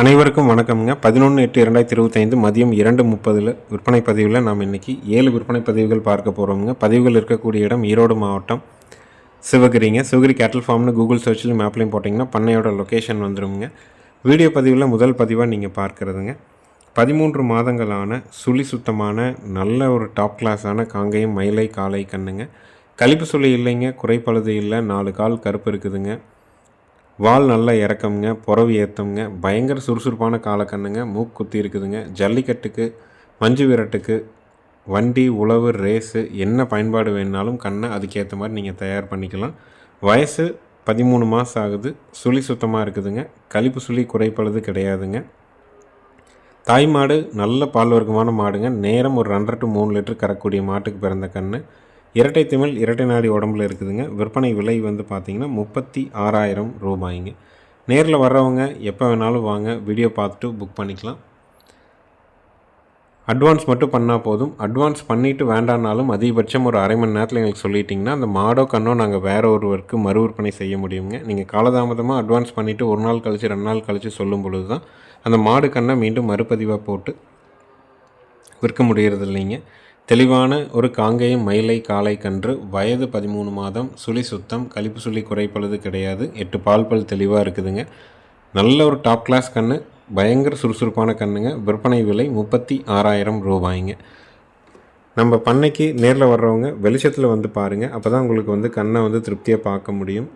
அனைவருக்கும் வணக்கம்ங்க. பதினொன்று எட்டு இரண்டாயிரத்தி இருபத்தைந்து மதியம் இரண்டு முப்பதில் விற்பனை பதிவில் நாம் இன்றைக்கி ஏழு விற்பனை பதிவுகள் பார்க்க போகிறோம்ங்க பதிவுகள் இருக்கக்கூடிய இடம் ஈரோடு மாவட்டம் சிவகிரிங்க. சிவகிரி கேட்டல் ஃபார்ம்னு கூகுள் சர்ச்லையும் மேப்லையும் போட்டிங்கன்னா பண்ணையோட லொக்கேஷன் வந்துடுங்க வீடியோ பதிவில் முதல் பதிவாக நீங்கள் பார்க்குறதுங்க. பதிமூன்று மாதங்களான சுழி சுத்தமான நல்ல ஒரு டாப் கிளாஸான காங்கேயம் மயிலை காலை கண்ணுங்க. கழிப்பு சுழி இல்லைங்க குறைப்பழுது இல்லை நாலு கால் கருப்பு இருக்குதுங்க. வால் நல்லா இறக்கம்ங்க புறவு ஏற்றம்ங்க பயங்கர சுறுசுறுப்பான காலக்கண்ணுங்க மூக்கு குத்தி இருக்குதுங்க. ஜல்லிக்கட்டுக்கு மஞ்சு விரட்டுக்கு வண்டி உழவு ரேஸு என்ன பயன்பாடு வேணுனாலும் கண்ணை அதுக்கேற்ற மாதிரி நீங்கள் தயார் பண்ணிக்கலாம். வயசு பதிமூணு மாதம் ஆகுது சுழி சுத்தமாக இருக்குதுங்க. கழிப்பு சுழி குறைப்பழுது கிடையாதுங்க. தாய் மாடு நல்ல பால் வர்க்கமான மாடுங்க. நேரம் ஒரு ரெண்டரை டு மூணு லிட்டர் கறக்கூடிய மாட்டுக்கு பிறந்த கன்று இரட்டை திமிழ் இரட்டை நாடி உடம்புல இருக்குதுங்க. விற்பனை விலை வந்து பார்த்திங்கன்னா முப்பத்தி ஆறாயிரம் ரூபாய்ங்க. நேரில் வர்றவங்க எப்போ வேணாலும் வாங்க. வீடியோ பார்த்துட்டு புக் பண்ணிக்கலாம். அட்வான்ஸ் மட்டும் பண்ணால் போதும். அட்வான்ஸ் பண்ணிவிட்டு வேண்டானாலும் அதிகபட்சம் ஒரு அரை மணி நேரத்தில் எங்களுக்கு சொல்லிட்டிங்கன்னா அந்த மாடோ கண்ணோ நாங்கள் வேறு ஒருவருக்கு மறு விற்பனை செய்ய முடியுங்க. நீங்கள் காலதாமதமாக அட்வான்ஸ் பண்ணிவிட்டு ஒரு நாள் கழித்து ரெண்டு நாள் கழித்து சொல்லும் பொழுது தான் அந்த மாடு கண்ணை மீண்டும் மறுபதிவாக போட்டு விற்க முடிகிறது இல்லைங்க தெளிவான ஒரு காங்கேயம் மயிலை காளை கன்று வயது பதிமூணு மாதம் சுழி சுத்தம் கழிப்பு சுழி குறைப்பழுது கிடையாது. எட்டு பால் பல் தெளிவாக இருக்குதுங்க. நல்ல ஒரு டாப் கிளாஸ் கன்று பயங்கர சுறுசுறுப்பான கண்ணுங்க. விற்பனை விலை முப்பத்தி ஆறாயிரம் ரூபாய்ங்க. நம்ம பண்ணைக்கு நேரில் வர்றவங்க வெளிச்சத்தில் வந்து பாருங்கள் அப்போ தான் உங்களுக்கு வந்து கண்ணை வந்து திருப்தியாக பார்க்க முடியும்.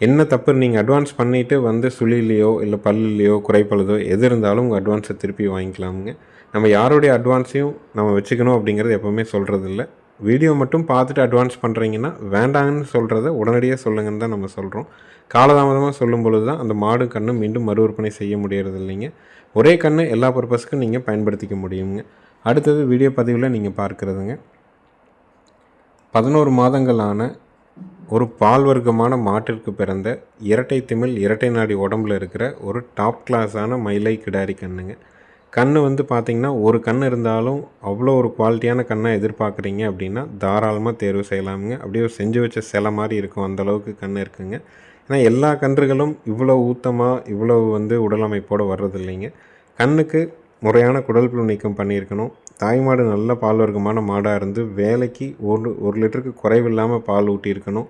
என்ன தப்பு? நீங்கள் அட்வான்ஸ் பண்ணிவிட்டு வந்து சுழிலையோ இல்லை பல்லுலையோ குறைப்பழுதோ எது இருந்தாலும் உங்கள் அட்வான்ஸை திருப்பி வாங்கிக்கலாமுங்க. நம்ம யாருடைய அட்வான்ஸையும் நம்ம வச்சுக்கணும் அப்படிங்கிறது எப்போவுமே சொல்கிறது இல்லை வீடியோ மட்டும் பார்த்துட்டு அட்வான்ஸ் பண்ணுறீங்கன்னா வேண்டாங்கன்னு சொல்கிறத உடனடியாக சொல்லுங்கன்னு தான் நம்ம சொல்கிறோம் காலதாமதமாக சொல்லும் பொழுது தான் அந்த மாடு கன்று மீண்டும் மறு விற்பனை செய்ய முடியறது இல்லைங்க. ஒரே கன்று எல்லா பர்பஸ்க்கும் நீங்கள் பயன்படுத்திக்க முடியுங்க. அடுத்தது வீடியோ பதிவில் நீங்கள் பார்க்குறதுங்க. பதினோரு மாதங்களான ஒரு பால் வர்க்கமான மாட்டிற்கு பிறந்த இரட்டை திமிழ் இரட்டை நாடி உடம்புல இருக்கிற ஒரு டாப் கிளாஸான மயிலை கிடாரி கண்ணுங்க. கண் வந்து பார்த்திங்கன்னா ஒரு கண் இருந்தாலும் அவ்வளோ ஒரு குவாலிட்டியான கண்ணை எதிர்பார்க்குறீங்க அப்படின்னா தாராளமாக தேர்வு செய்யலாமுங்க. அப்படியே செஞ்சு வச்ச சிலை மாதிரி இருக்கும். அந்தளவுக்கு கண் இருக்குங்க. ஏன்னா எல்லா கன்றுகளும் இவ்வளோ ஊத்தமாக இவ்வளோ வந்து உடலமைப்போடு வர்றது இல்லைங்க. கண்ணுக்கு முறையான குடல் புழு நீக்கம் பண்ணியிருக்கணும். தாய் மாடு நல்ல பால் வர்க்கமான மாடாக இருந்து வேலைக்கு ஒரு ஒரு லிட்டருக்கு குறைவில்லாமல் பால் ஊட்டியிருக்கணும்.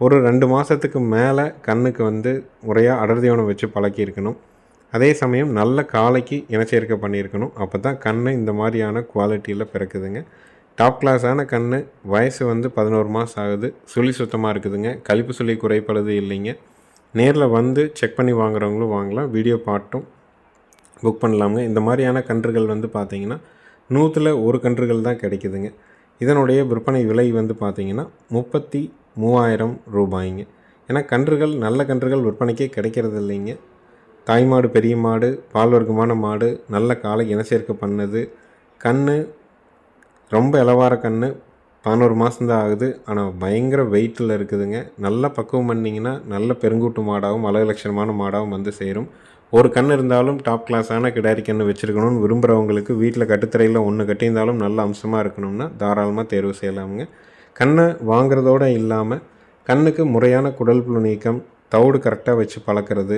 ஒரு ரெண்டு மாதத்துக்கு மேலே கண்ணுக்கு வந்து முறையாக அடர்த்தியோனம் வச்சு பழக்கியிருக்கணும். அதே சமயம் நல்ல காலைக்கு இனச்சேர்க்கை பண்ணியிருக்கணும். அப்போ தான் கண் இந்த மாதிரியான குவாலிட்டியில் பிறக்குதுங்க. டாப் கிளாஸான கண் வயசு வந்து பதினோரு மாதம் ஆகுது. சுழி சுத்தமாக இருக்குதுங்க. கழிப்பு சுழி குறைப்படுது இல்லைங்க. நேரில் வந்து செக் பண்ணி வாங்குறவங்களும் வாங்கலாம். வீடியோ பாட்டும் புக் பண்ணலாமுங்க. இந்த மாதிரியான கன்றுகள் வந்து பார்த்திங்கன்னா நூற்றில் ஒரு கன்றுகள் தான் கிடைக்குதுங்க. இதனுடைய விற்பனை விலை வந்து பார்த்திங்கன்னா முப்பத்தி மூவாயிரம் ரூபாய்ங்க. ஏன்னா கன்றுகள் நல்ல கன்றுகள் விற்பனைக்கே கிடைக்கிறது இல்லைங்க. தாய்மாடு பெரிய மாடு பால் வர்க்கமான மாடு நல்ல காலை இனச்சேர்க்கை பண்ணது. கண் ரொம்ப இளவார கண் பதினோரு மாதம்தான் ஆகுது. ஆனால் பயங்கர வெயிட்டில் இருக்குதுங்க. நல்லா பக்குவம் பண்ணிங்கன்னா நல்ல பெருங்கூட்டு மாடாகவும் அழகு மாடாகவும் வந்து சேரும். ஒரு கண் இருந்தாலும் டாப் கிளாஸான கிடாரி கன்று வச்சுருக்கணும்னு விரும்புகிறவங்களுக்கு வீட்டில் கட்டுத்தரையில் ஒன்று கட்டியிருந்தாலும் நல்ல அம்சமாக இருக்கணும்னா தாராளமாக தேர்வு செய்யலாமுங்க. கண்ணை வாங்குறதோடு இல்லாமல் கண்ணுக்கு முறையான குடல் புழு நீக்கம் தவிடு கரெக்டாக வச்சு பழக்கிறது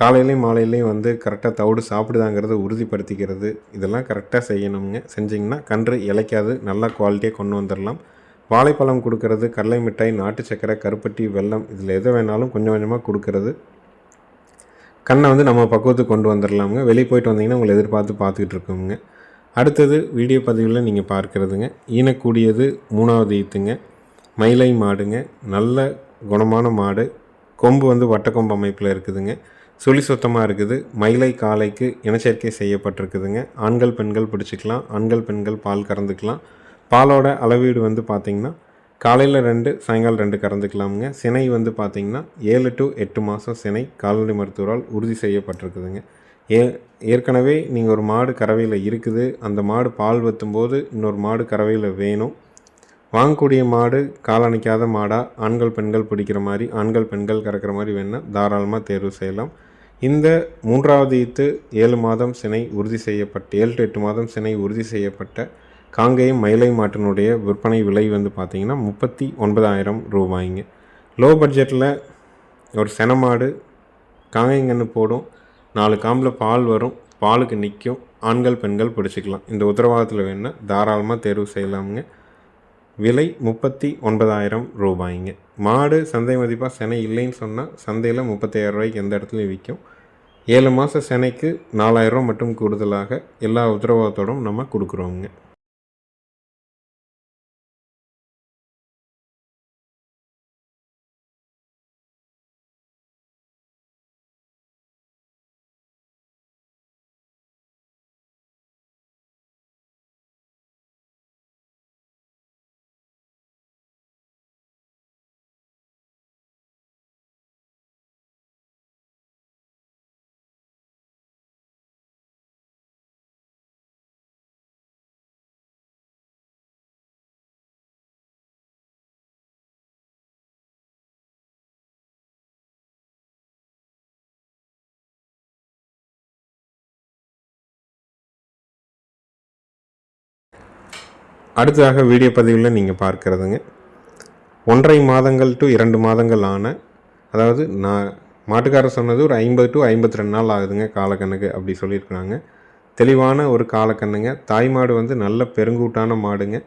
காலையிலையும் மாலையிலையும் வந்து கரெக்டாக தவிடு சாப்பிடுதாங்கிறத உறுதிப்படுத்திக்கிறது. இதெல்லாம் கரெக்டாக செய்யணுங்க செஞ்சிங்கன்னா கன்று இலைக்காது நல்லா குவாலிட்டியாக கொண்டு வந்துடலாம் வாழைப்பழம் கொடுக்கறது கடலை மிட்டாய் நாட்டு சக்கரை கருப்பட்டி வெல்லம் இதில் எதை வேணாலும் கொஞ்சம் கொஞ்சமாக கொடுக்கறது. கண்ணை வந்து நம்ம பக்குவத்துக்கு கொண்டு வந்துடலாமுங்க வெளியே போயிட்டு வந்தீங்கன்னா உங்களை எதிர்பார்த்து பார்த்துக்கிட்டு இருக்கோங்க அடுத்தது வீடியோ பதிவில் நீங்கள் பார்க்குறதுங்க. ஈனக்கூடியது மூணாவது ஈத்துங்க. மயிலை மாடுங்க. நல்ல குணமான மாடு. கொம்பு வந்து வட்டக்கொம்பு அமைப்பில் இருக்குதுங்க. சுழி சுத்தமாக இருக்குது. மயிலை காலைக்கு இனச்சேர்க்கை செய்யப்பட்டிருக்குதுங்க. ஆண்கள் பெண்கள் பிடிச்சிக்கலாம். ஆண்கள் பெண்கள் பால் கறந்துக்கலாம். பாலோட அளவீடு வந்து பார்த்திங்கன்னா காலையில் ரெண்டு சாயங்காலம் ரெண்டு கறந்துக்கலாமுங்க. சினை வந்து பார்த்திங்கன்னா ஏழு டு எட்டு மாதம் சினை கால்நடை மருத்துவரால் உறுதி செய்யப்பட்டிருக்குதுங்க. ஏ ஏற்கனவே நீங்கள் ஒரு மாடு கறவையில் இருக்குது. அந்த மாடு பால் வத்தும்போது இன்னொரு மாடு கறவையில் வேணும். வாங்கக்கூடிய மாடு காலணிக்காத மாடாக ஆண்கள் பெண்கள் பிடிக்கிற மாதிரி ஆண்கள் பெண்கள் கறக்கிற மாதிரி வேணால் தாராளமாக தேர்வு செய்யலாம். இந்த மூன்றாவது ஈத்து ஏழு மாதம் சினை உறுதி செய்யப்பட்ட ஏழு டு எட்டு மாதம் சினை உறுதி செய்யப்பட்ட காங்கேயம் மயிலை மாட்டினுடைய விற்பனை விலை வந்து பார்த்திங்கன்னா முப்பத்தி ஒன்பதாயிரம் ரூபாய்ங்க. லோ பட்ஜெட்டில் ஒரு செனமாடு காங்கேயங்கன்று போடும். நாலு காம்பில் பால் வரும். பாலுக்கு நிற்கும் ஆண்கள் பெண்கள் பிடிச்சிக்கலாம். இந்த உத்தரவாதத்தில் வேணுன்னா தாராளமாக தேர்வு செய்யலாமுங்க. விலை முப்பத்தி ஒன்பதாயிரம் ரூபாய்ங்க. மாடு சந்தை மதிப்பாக செனை இல்லைன்னு சொன்னால் சந்தையில் முப்பத்தாயிரம் ரூபாய்க்கு எந்த இடத்துலையும் விற்கும் ஏழு மாத செனைக்கு நாலாயிரம் மட்டும் கூடுதலாக எல்லா உத்தரவாதத்தோடும் நம்ம கொடுக்குறோங்க அடுத்ததாக வீடியோ பதிவில் நீங்கள் பார்க்குறதுங்க. ஒன்றரை மாதங்கள் டு இரண்டு மாதங்கள் ஆன அதாவது நான் மாட்டுக்காரர் சொன்னது ஒரு ஐம்பது டு ஐம்பத்தி ரெண்டு நாள் ஆகுதுங்க காலக்கண்ணுக்கு அப்படி சொல்லியிருக்கிறாங்க. தெளிவான ஒரு காலக்கண்ணுங்க. தாய் மாடு வந்து நல்ல பெருங்கூட்டான மாடுங்க.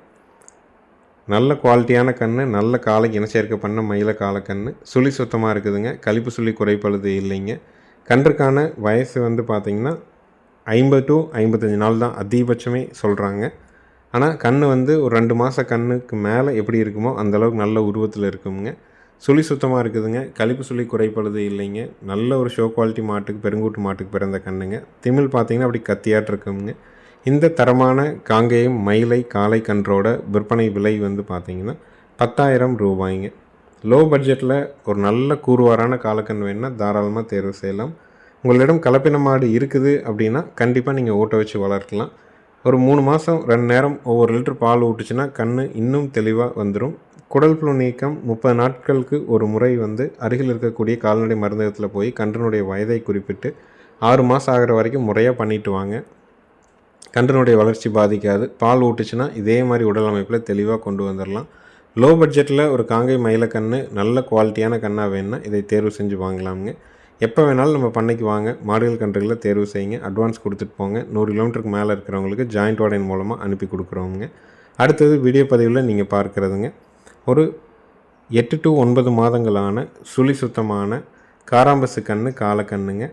நல்ல குவாலிட்டியான கன்று நல்ல காலைக்கு இனச்சேர்க்கை பண்ண மயில காலக்கன்று சுழி சுத்தமாக இருக்குதுங்க. கழிப்பு சுழி குறைப்பழுது இல்லைங்க. கன்றுக்கான வயசு வந்து பார்த்திங்கன்னா ஐம்பது டு ஐம்பத்தஞ்சு நாள் தான் அதிகபட்சமே சொல்கிறாங்க ஆனால் கண் வந்து ஒரு ரெண்டு மாத கண்ணுக்கு மேலே எப்படி இருக்குமோ அந்தளவுக்கு நல்ல உருவத்தில் இருக்குங்க சுழி சுத்தமாக இருக்குதுங்க. கழிப்பு சுழி குறைப்படுது இல்லைங்க. நல்ல ஒரு ஷோ குவாலிட்டி மாட்டுக்கு பெருங்கூட்டு மாட்டுக்கு பிறந்த கண்ணுங்க. திமிழ் பார்த்திங்கன்னா அப்படி கத்தியாட்டு இருக்குங்க இந்த தரமான காங்கேயம் மயிலை காளை கன்றோட விற்பனை விலை வந்து பார்த்திங்கன்னா பத்தாயிரம் ரூபாய்ங்க. லோ பட்ஜெட்டில் ஒரு நல்ல கூறுவாரான காலக்கண் வேணுன்னா தாராளமாக தேர்வு செய்யலாம். உங்களிடம் கலப்பின மாடு இருக்குது அப்படின்னா கண்டிப்பாக நீங்கள் ஓட்ட வச்சு வளர்க்கலாம். ஒரு மூணு மாதம் ரெண்டு நேரம் ஒவ்வொரு லிட்டர் பால் ஊட்டுச்சுன்னா கண் இன்னும் தெளிவாக வந்துடும் குடல் புழு நீக்கம் முப்பது நாட்களுக்கு ஒரு முறை வந்து அருகில் இருக்கக்கூடிய கால்நடை மருந்தகத்தில் போய் கன்றனுடைய வயதை குறிப்பிட்டு ஆறு மாதம் ஆகிற வரைக்கும் முறையாக பண்ணிட்டு வாங்க. கன்றனுடைய வளர்ச்சி பாதிக்காது. பால் ஊட்டுச்சுன்னா இதே மாதிரி உடல் அமைப்பில் தெளிவாக கொண்டு வந்துடலாம் லோ பட்ஜெட்டில் ஒரு காங்கை மயிலக்கன்று நல்ல குவாலிட்டியான கண்ணாக வேணுன்னா இதை தேர்வு செஞ்சு வாங்கலாமுங்க. எப்போ வேணாலும் நம்ம பண்ணைக்கு வாங்க. மாடுகள் கன்றுகளில் தேர்வு செய்யுங்க. அட்வான்ஸ் கொடுத்துட்டு போங்க. நூறு கிலோமீட்டருக்கு மேலே இருக்கிறவங்களுக்கு ஜாயிண்ட் வாடகை மூலமாக அனுப்பி கொடுக்குறவங்க அடுத்தது வீடியோ பதிவில் நீங்கள் பார்க்குறதுங்க. ஒரு எட்டு டு ஒன்பது மாதங்களான சுழி சுத்தமான காராம்பசு கன்று காலக்கண்ணுங்க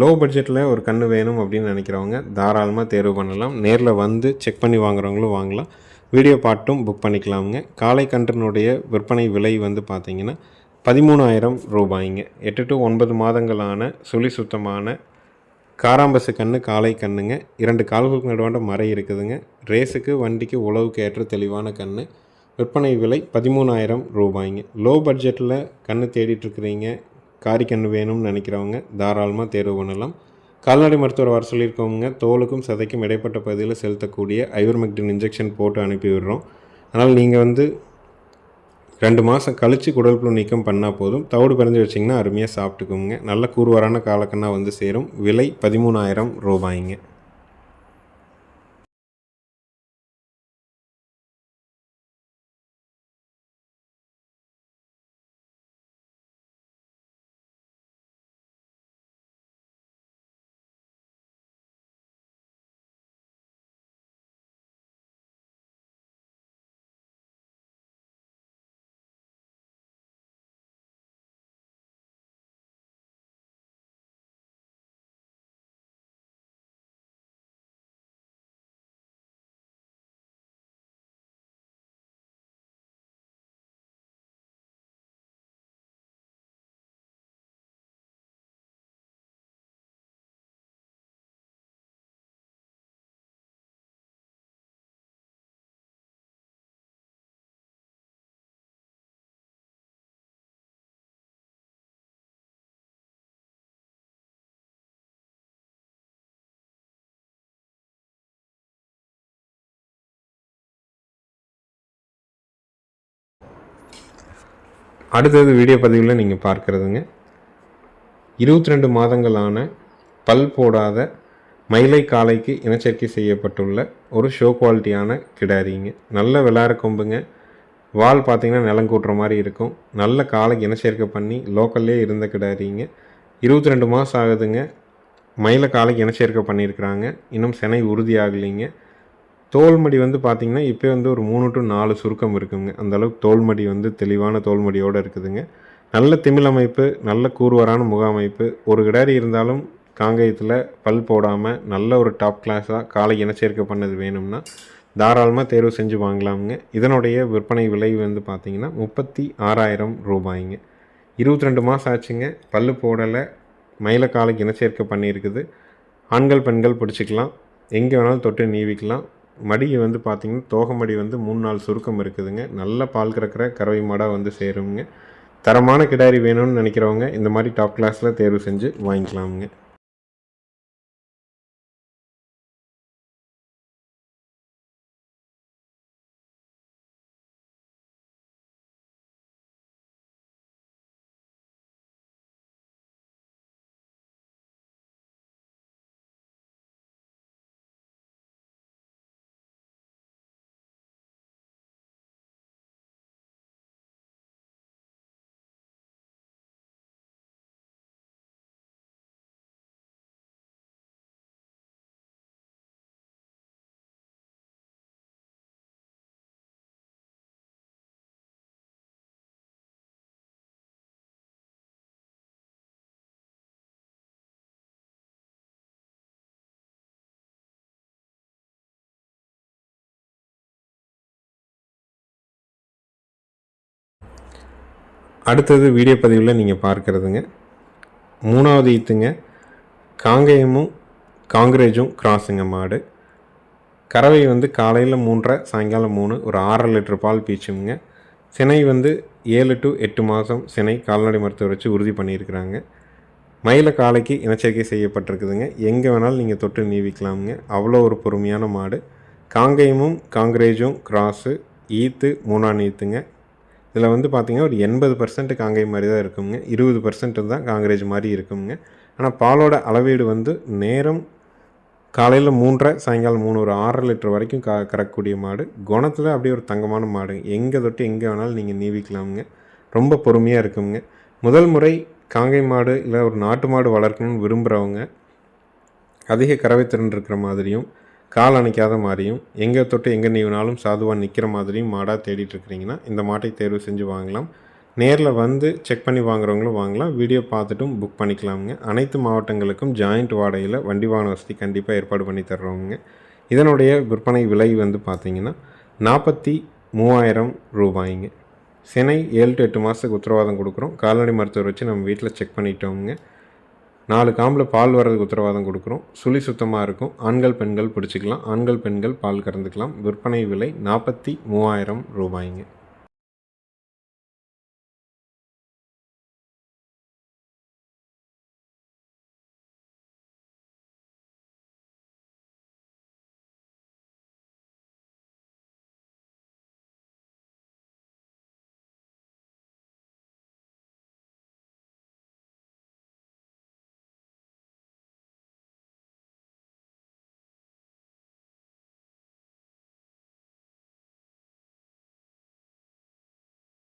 லோ பட்ஜெட்டில் ஒரு கன்று வேணும் அப்படின்னு நினைக்கிறவங்க தாராளமாக தேர்வு பண்ணலாம். நேரில் வந்து செக் பண்ணி வாங்குறவங்களும் வாங்கலாம். வீடியோ பாட்டும் புக் பண்ணிக்கலாமுங்க. காலை கன்றினுடைய விற்பனை விலை வந்து பார்த்திங்கன்னா பதிமூணாயிரம் ரூபாய்ங்க. எட்டு டு ஒன்பது மாதங்களான சுழி சுத்தமான காராம்பசு கன்று காலை கண்ணுங்க. இரண்டு கால்களுக்கு நடுவாண்ட மறை இருக்குதுங்க. ரேஸுக்கு வண்டிக்கு உழவுக்கு ஏற்ற தெளிவான கன்று விற்பனை விலை பதிமூணாயிரம் ரூபாய்ங்க. லோ பட்ஜெட்டில் கன்று தேடிட்டுருக்குறீங்க. காரி கன்று வேணும்னு நினைக்கிறவங்க தாராளமாக தேர்வு பண்ணலாம். கால்நடை மருத்துவர் வர சொல்லியிருக்கவங்க தோலுக்கும் சதைக்கும் இடைப்பட்ட பகுதியில் செலுத்தக்கூடிய ஐவர்மெக்டின் இன்ஜெக்ஷன் போட்டு அனுப்பி விடுறோம். அதனால் நீங்கள் வந்து ரெண்டு மாதம் கழித்து குடல் புழு நீக்கம் பண்ணால் போதும். தவிடு பிறந்து வச்சிங்கன்னா அருமையாக சாப்பிட்டுக்குங்க. நல்ல கூறுவாரான காலக்கண்ணா வந்து சேரும். விலை பதிமூணாயிரம் ரூபாய்ங்க. அடுத்தது வீடியோ பதிவில் நீங்கள் பார்க்குறதுங்க. இருபத்தி ரெண்டு மாதங்களான பல் போடாத மயிலை காளைக்கு இனச்சேர்க்கை செய்யப்பட்டுள்ள ஒரு ஷோ குவாலிட்டியான கிடாரிங்க. நல்ல விளாட கொம்புங்க. வால் பார்த்திங்கன்னா நிலம் கூட்டுற மாதிரி இருக்கும். நல்ல காலைக்கு இனச்சேர்க்கை பண்ணி லோக்கல்லே இருந்த கிடாரிங்க. இருபத்தி ரெண்டு மாதம் ஆகுதுங்க. மயில காலைக்கு இனச்சேர்க்கை பண்ணியிருக்கிறாங்க. இன்னும் சினை உறுதியாகலைங்க தோல்மடி வந்து பார்த்திங்கன்னா இப்போ வந்து ஒரு மூணு டு நாலு சுருக்கம் இருக்குங்க. அந்தளவுக்கு தோல்மடி வந்து தெளிவான தோல்மடியோடு இருக்குதுங்க. நல்ல திமிழ் அமைப்பு நல்ல கூறுவரான முக அமைப்பு ஒரு கிடாரி இருந்தாலும் காங்கயத்தில் பல் போடாமல் நல்ல ஒரு டாப் கிளாஸாக காலை இனச்சேர்க்கை பண்ணது வேணும்னா தாராளமாக தேர்வு செஞ்சு வாங்கலாமுங்க. இதனுடைய விற்பனை விலை வந்து பார்த்திங்கன்னா முப்பத்தி ஆறாயிரம் ரூபாய்ங்க. இருபத்தி ரெண்டு மாதம் ஆச்சுங்க. பல் போடலை. மயில காலைக்கு இனச்சேர்க்கை பண்ணியிருக்குது. ஆண்கள் பெண்கள் பிடிச்சிக்கலாம். எங்கே வேணாலும் தொட்டு நீவிக்கலாம். மடியை வந்து பார்த்திங்கன்னா தோகமடி வந்து மூணு நாள் சுருக்கம் இருக்குதுங்க. நல்ல பால் கறக்கிற கறவை மாடாக வந்து சேருங்க. தரமான கிடாரி வேணும்னு நினைக்கிறவங்க இந்த மாதிரி டாப் கிளாஸில் தேர்வு செஞ்சு வாங்கிக்கலாமுங்க. அடுத்தது வீடியோ பதிவில் நீங்கள் பார்க்குறதுங்க. மூணாவது ஈத்துங்க காங்கேயமும் காங்கிரேஜும் கிராஸுங்க மாடு. கறவை வந்து காலையில் மூன்றரை சாயங்காலம் மூணு ஒரு ஆறரை லிட்டர் பால் பீச்சுங்க. சினை வந்து ஏழு டு எட்டு மாதம் சினை கால்நடை மருத்துவர் வச்சு உறுதி பண்ணியிருக்கிறாங்க. மயில காலைக்கு இனச்சேர்க்கை செய்யப்பட்டிருக்குதுங்க. எங்கே வேணாலும் நீங்கள் தொட்டு நீவிக்கலாமுங்க. அவ்வளோ ஒரு பொறுமையான மாடு. காங்கேயமும் காங்கிரேஜும் கிராஸு ஈத்து மூணாம் ஈத்துங்க. இதில் வந்து பார்த்திங்கன்னா ஒரு எண்பது பர்சன்ட் காங்கை மாதிரி தான் இருக்குங்க இருபது பர்சன்ட் தான் காங்கிரேஜ் மாதிரி இருக்குங்க ஆனால் பாலோட அளவீடு வந்து நேரம் காலையில் மூன்றரை சாயங்காலம் மூணு ஒரு ஆறரை லிட்டர் வரைக்கும் க கறக்கக்கூடிய மாடு. குணத்தில் அப்படியே ஒரு தங்கமான மாடு எங்கே தொட்டு எங்கே வேணாலும் நீங்கள் நீவிக்கலாமுங்க. ரொம்ப பொறுமையாக இருக்குங்க முதல் முறை காங்கை மாடு இல்லை ஒரு நாட்டு மாடு வளர்க்கணும்னு விரும்புகிறவங்க அதிக கறவை திறன் இருக்கிற மாதிரியும் கால் அணைக்காத மாதிரியும் எங்கே தொட்டு எங்கே நீவினாலும் சாதுவாக நிற்கிற மாதிரியும் மாடாக தேடிட்டு இருக்கிறீங்கன்னா இந்த மாட்டை தேர்வு செஞ்சு வாங்கலாம். நேரில் வந்து செக் பண்ணி வாங்குறவங்களும் வாங்கலாம். வீடியோ பார்த்துட்டும் புக் பண்ணிக்கலாமுங்க. அனைத்து மாவட்டங்களுக்கும் ஜாயிண்ட் வாடகையில் வண்டி வாகன வசதி கண்டிப்பாக ஏற்பாடு பண்ணி தர்றவங்க. இதனுடைய விற்பனை விலை வந்து பார்த்திங்கன்னா நாற்பத்தி மூவாயிரம் ரூபாய்ங்க. சினை ஏழு டு எட்டு மாதத்துக்கு உத்தரவாதம் கொடுக்குறோம். கால்நடை மருத்துவர் வச்சு நம்ம வீட்டில் செக் பண்ணிட்டோங்க நாலு காம்பில் பால் வர்றதுக்கு உத்தரவாதம் கொடுக்குறோம். சுழி சுத்தமாக இருக்கும். ஆண்கள் பெண்கள் பிடிச்சிக்கலாம். ஆண்கள் பெண்கள் பால் கறந்துக்கலாம். விற்பனை விலை நாற்பத்தி மூவாயிரம் ரூபாய்ங்க.